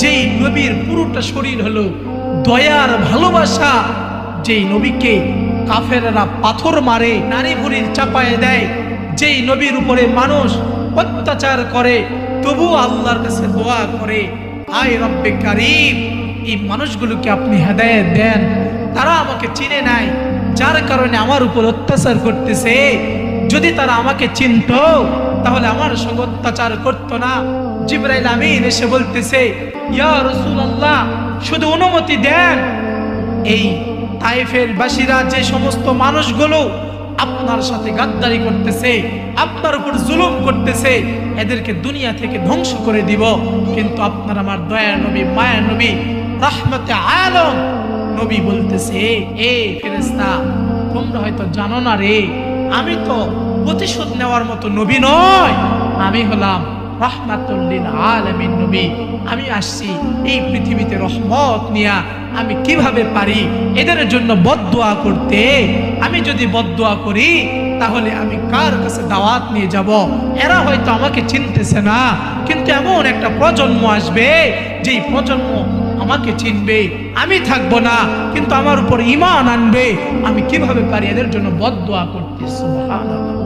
যেই নবীর পুরোটা শরীর হলো দয়ার ভালোবাসা, যেই নবীকে কাফেরেরা পাথর মারে, নারী ভুরির চাপায় দেয়, যেই নবীর উপরে মানুষ অত্যাচার করে তবু আল্লাহর কাছে দোয়া করে আয় রব্বে কারিম, এই মানুষগুলোকে আপনি হেদায়েত দেন। তারা আমাকে চিনে নাই, যার কারণে আমার উপর অত্যাচার করতেছে। যদি তারা আমাকে চিনত তাহলে আমার সঙ্গে অত্যাচার করতো না। জিব্রাইল আমিন এসে বলতেছে, ইয়া শুধু অনুমতি দেন। এই তাইফের বাসীরা যে সমস্ত মানুষগুলো আপনার সাথে গাদ্দারি করতেছে, আপনার উপর জুলুম করতেছে, এদেরকে দুনিয়া থেকে ধ্বংস করে দিব। কিন্তু আপনার আমার দয়া নবী মায়া নবী, রহমতে আলম নবী বলতেছে, এ ফেরেস্তা তোমরা হয়তো জানো না রে, আমি তো প্রতিশোধ নেওয়ার মতো নবী নয়। আমি হলাম রহমাতুল্লিল আলমিন নবী। আমি আসছি এই পৃথিবীতে রহমত নিয়া আমি কীভাবে পারি? এদের জন্য বদদোয়া করতে। আমি যদি বদদোয়া করি, তাহলে আমি কার কাছে দাওয়াত নিয়ে যাব? এরা হয়তো আমাকে চিনতেছে না। কিন্তু এমন একটা প্রজন্ম আসবে, যেই প্রজন্ম আমাকে চিনবে। আমি থাকব না, কিন্তু আমার উপর ইমান আনবে। আমি কীভাবে পারি? এদের জন্য বদদোয়া করতে। সুবহানাল্লাহ।